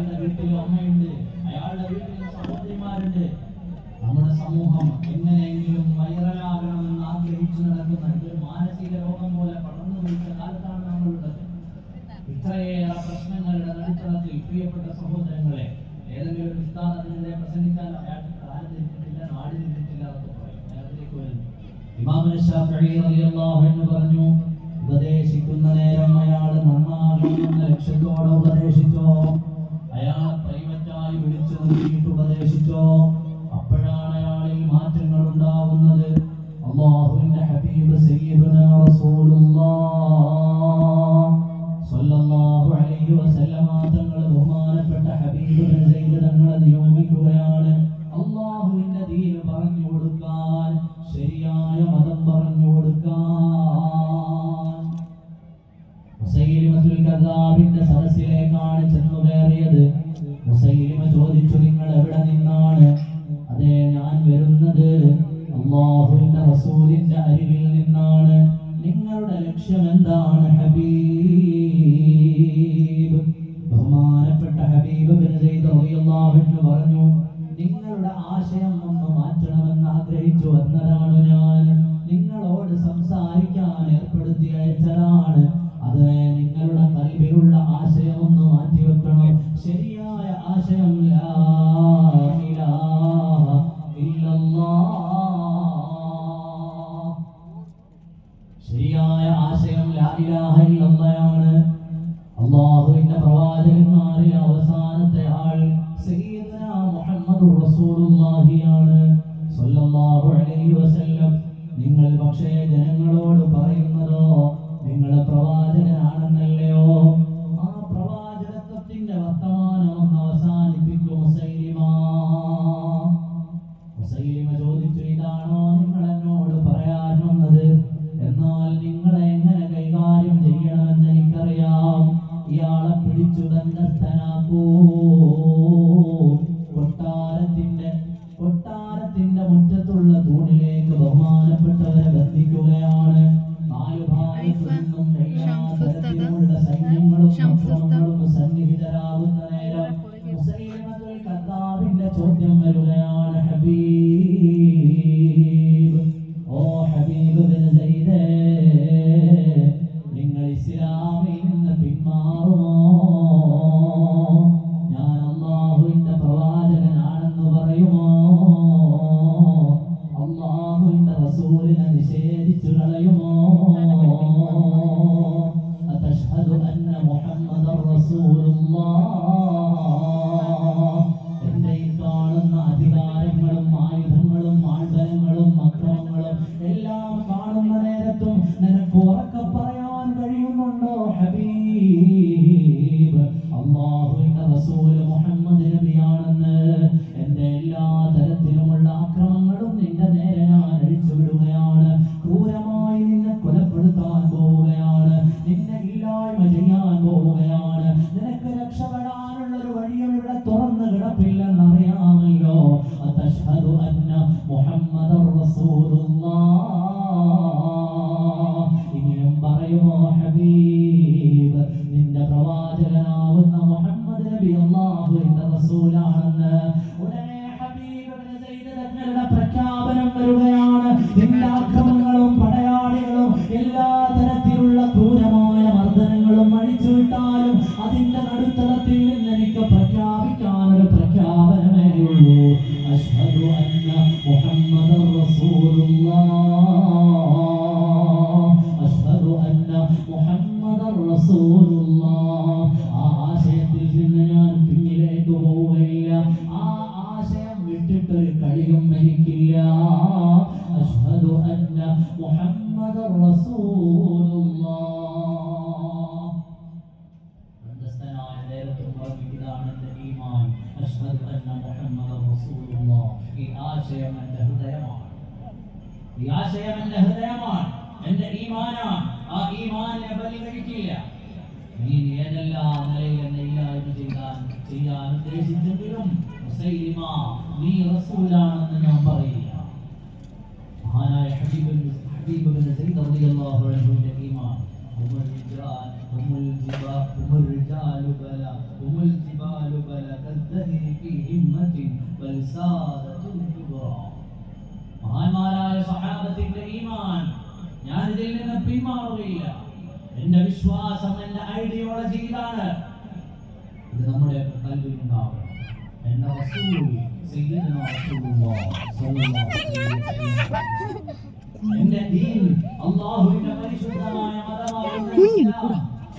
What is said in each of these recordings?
അയാളുടെ വീട്ടിൽ അമ്മയുണ്ട്. അയാളുടെ വീട്ടിൽ സഹോദരിമാരുണ്ട്. നമ്മുടെ സമൂഹം എങ്ങനെയെങ്കിലും വൈറലാകണമെന്ന് ആഗ്രഹിച്ചു നടക്കുന്ന ഒരു മാനസിക രോഗം പോലെ പടർന്നു പിടിച്ച കാലത്താണ് നമ്മളുള്ളത്. ഇത്രയേറെ പ്രശ്നങ്ങളുടെ നടുത്തളത്തിൽ പ്രിയപ്പെട്ട സഹോദരങ്ങളെ ഏതെങ്കിലും ഒരു പ്രസംഗിച്ചാൽ അയാൾക്ക് കാൽ തിരിഞ്ഞിട്ടില്ല നാട് തിരിഞ്ഞിട്ടില്ല എന്നൊക്കെ വരുന്നു അൻഹു പറഞ്ഞു ഉപദേശിക്കുന്ന സദസ്സിലേക്കാണ് ചെന്നു കയറിയത് മുസൈലിമ ചോദിച്ചു നിങ്ങൾ എവിടെ നിന്നാണ്? അതെ ഞാൻ വരുന്നത് അള്ളാഹുവിന്റെ റസൂലിന്റെ അരികിൽ നിന്നാണ്. നിങ്ങളുടെ ലക്ഷ്യം എന്താണ് ഹബീബ്? ബഹുമാനപ്പെട്ട ഹബീബ് പറഞ്ഞു നിങ്ങളുടെ ആശയം ഒന്ന് മാറ്റണമെന്ന് ആഗ്രഹിച്ചു വന്നതാണ് ശരിയായ ആശയം ലാ ഇലാഹ അല്ലാഹുവിന്റെ അവസാനത്തെ ആൾ അലൈഹി വസല്ലം. നിങ്ങൾ പക്ഷേ ജനങ്ങളോട് പറയുന്നതോ നിങ്ങളുടെ പ്രവാചകനാണെന്നല്ലയോ പിടിച്ചു ബന്ധസ്ഥനാക്കൂ കൊട്ടാരത്തിന്റെ കൊട്ടാരത്തിന്റെ മുറ്റത്തുള്ള തൂണിലേക്ക് ബഹുമാനപ്പെട്ടവരെ ബന്ധിക്കുകയാണ് നാലു ഭാഗത്തു നിന്നും എല്ലാ തരത്തിലുമുള്ള സൈന്യങ്ങളും അക്രമങ്ങളും സന്നിഹിതരാകുന്ന നേരം മുസൈലിമത്തുൽ ചോദ്യം വരികയാണ് തരത്തിലുമുള്ള അക്രമങ്ങളും നിന്റെ നേരെ ഞാൻ അഴിച്ചു വിടുകയാണ് ക്രൂരമായി അതിന്റെ നടുത്തളത്തിൽ ഈ ആശയം എന്റെ ഹൃദയമാണ്. ഈ ആശയം എന്റെ ഹൃദയമാണ്. എന്റെ ഈമാനാണ്. ആ ഈമാനെ ബലി കഴിക്കില്ല നീ ഏതെല്ലാം നിലയിൽ എന്നെ ഇല്ലായ്മ ചെയ്യാൻ ചെയ്യാൻ ഉദ്ദേശിച്ചെങ്കിലും നീ റസൂലാണെന്ന് ഞാൻ പറയില്ല. മഹാനായ ഹബീബ് ഹബീബ് റളിയല്ലാഹു അൻഹുവിന്റെ ഈമാൻ. ഹുമുൽ രിജാൽ ഹുമുൽ ജിബാ ഹുമുൽ രിജാലു ബല ഹുമുൽ ജിബാലു ബല കദ്ദഹി ഫീ ഹിമ്മത്തിൻ ബൽ സാദ മഹാന്മാരായ സഹാബത്തിന്റെ ഈമാൻ. ഞാൻ ഇതിൽ നിന്ന് പിന്മാറുകയില്ല. എന്റെ വിശ്വാസം എന്റെ ഐഡിയോളജി ഇതാണ്. ഇത് നമ്മുടെ കൽവിൽ ഉണ്ടാവണം. എന്റെ എന്റെ ദീൻ പരിശുദ്ധമായ മതമാണ്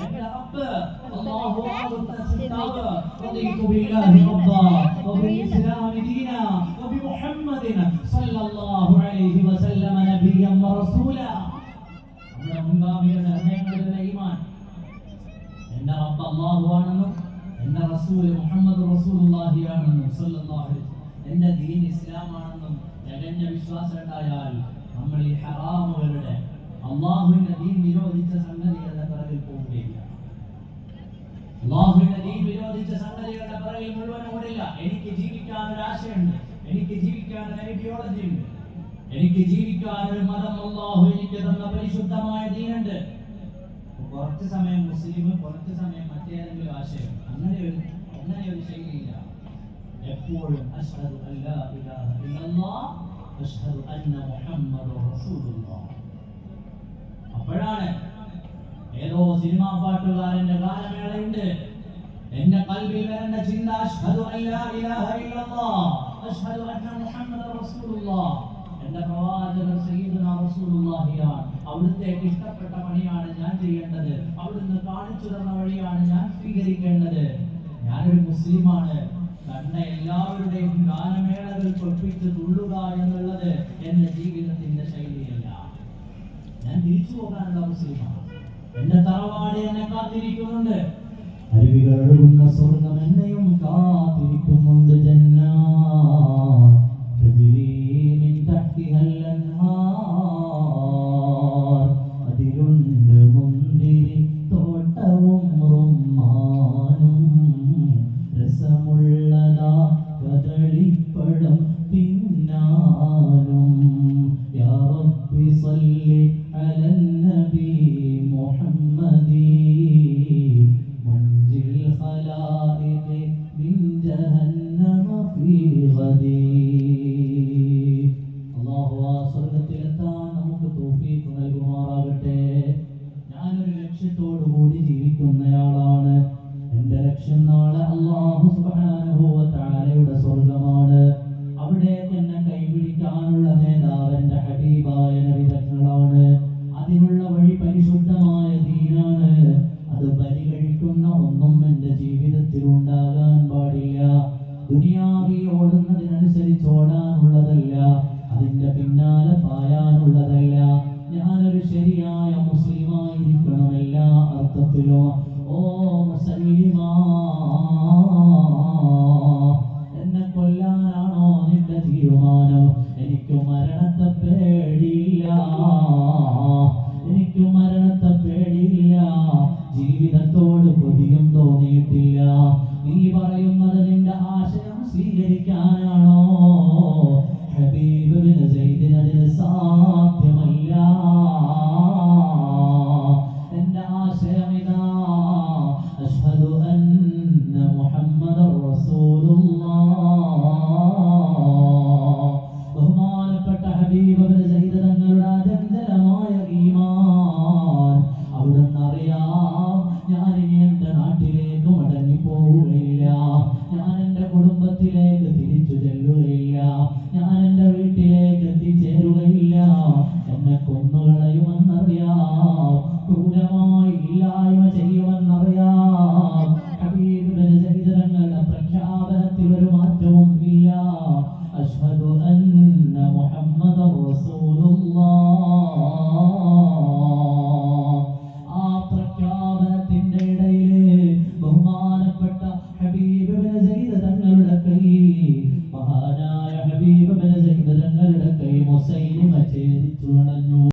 എന്റെ റബ്ബ് അല്ലാഹു ആകുന്ന റബ്ബാ വബിൽ ദീനാ വബിമുഹമ്മദിൻ സല്ലല്ലാഹു അലൈഹി വസല്ലമ നബിയൻ വറസൂല നമ്മുടെ മുൻഗാമികളുടെ ഹൃദയങ്ങളിലുള്ള ഈമാൻ എന്റെ റബ്ബ് അല്ലാഹു ആണെന്നും എന്റെ റസൂൽ മുഹമ്മദ് റസൂലുള്ളാഹി ആണെന്നും സല്ലല്ലാഹു അലൈഹി എന്റെ ദീൻ ഇസ്ലാം ആണെന്നും തികഞ്ഞ വിശ്വാസം ഉണ്ടായാൽ നമ്മൾ ഈ ഹറാമുകളുടെ അള്ളാഹുവിന്റെ ദീൻ നിരോധിച്ച പോവുകയില്ല അള്ളാഹുവിന്റെ ദീൻ വിരോധിച്ച സംഗതികളുടെ പിറകിൽ മുഴുവൻ ഓടില്ല. എനിക്ക് ജീവിക്കാൻ ഒരു ആശയുണ്ട് എനിക്ക് ജീവിക്കാൻ ഒരു ഐഡിയോളജി ഉണ്ട്. എനിക്ക് ജീവിക്കാൻ ഒരു മതം അള്ളാഹു എനിക്ക് തന്ന പരിശുദ്ധമായ ദീനുണ്ട്. കുറച്ച് സമയം മുസ്ലിം കുറച്ച് സമയം മറ്റേതെങ്കിലും ആശയം. അങ്ങനെ ഒരു അങ്ങനെ ഒരു ശൈലിയില്ല. എപ്പോഴും അഷ്ഹദു അല്ലാ ഇലാഹ ഇല്ലല്ലാഹ് അഷ്ഹദു അന്ന മുഹമ്മദു റസൂലുള്ളാഹ് അപ്പോഴാണ് ഏതോ സിനിമാ പാട്ടുകാരന്റെ ഗാനമേളയുണ്ട്. എന്റെ കൽവിൽ വരേണ്ട ചിന്ത അഷ്ഹദു എന്റെ പ്രവാചകൻ സയ്യിദുനാ അവിടുത്തേക്ക് ഇഷ്ടപ്പെട്ട പണിയാണ് ഞാൻ ചെയ്യേണ്ടത്. അവിടുന്ന് കാണിച്ചു തന്ന വഴിയാണ് ഞാൻ സ്വീകരിക്കേണ്ടത്. ഞാനൊരു മുസ്ലിമാണ്. തന്നെ എല്ലാവരുടെയും ഗാനമേളകൾ പൊപ്പിച്ച് തുള്ളുക എന്നുള്ളത് എന്റെ ജീവിതത്തിന്റെ ശൈലിയല്ല. ഞാൻ തിരിച്ചു പോകാനുള്ള മുസ്ലിമാണ്. എന്റെ തറവാട് എന്നെ കാത്തിരിക്കുന്നുണ്ട്. അരുവികൾ ഒഴുകുന്ന സ്വർഗം എന്നെയും കാത്തിരിക്കുന്നുണ്ട് ജന്നാ ജഹന്നമ في ഗദീ അല്ലാഹു ആ സ്വർഗത്തിലെത്താൻ നമുക്ക് തൗഫീഖ് നൽകുമാറാകട്ടെ. ഞാനൊരു ലക്ഷ്യത്തോടു കൂടി ജീവിക്കുന്നയാളാണ്. എന്റെ ലക്ഷ്യം നാളെ അള്ളാഹു സുബ്ഹാനഹു സ്വർഗമാണ് അവിടേക്ക് എന്നെ കൈപിടിക്കാനുള്ള നേതാവ് എന്റെ ഹബീബായ നബി പിന്നാലെ പായാനുള്ളതല്ല ഞാനൊരു ശരിയായ മുസ്ലിമായിരിക്കണം എല്ലാ അർത്ഥത്തിലോ. ഓ മുസലിമാ എന്നെ കൊല്ലാനാണോ നിന്റെ തീരുമാനം? എനിക്ക് മരണത്തെ പേടിയില്ല. എനിക്ക് മരണത്തെ പേടിയില്ല. ജീവിതത്തോട് കൊതിയും തോന്നിയിട്ടില്ല. നീ പറയുന്നത് നിന്റെ ആശയം സ്വീകരിക്കാനാണോ അന്ന മുഹമ്മദർ റസൂലുള്ളാഹ് അഷ്ഹദു അന്ന മുഹമ്മദർ റസൂലുള്ളാഹ്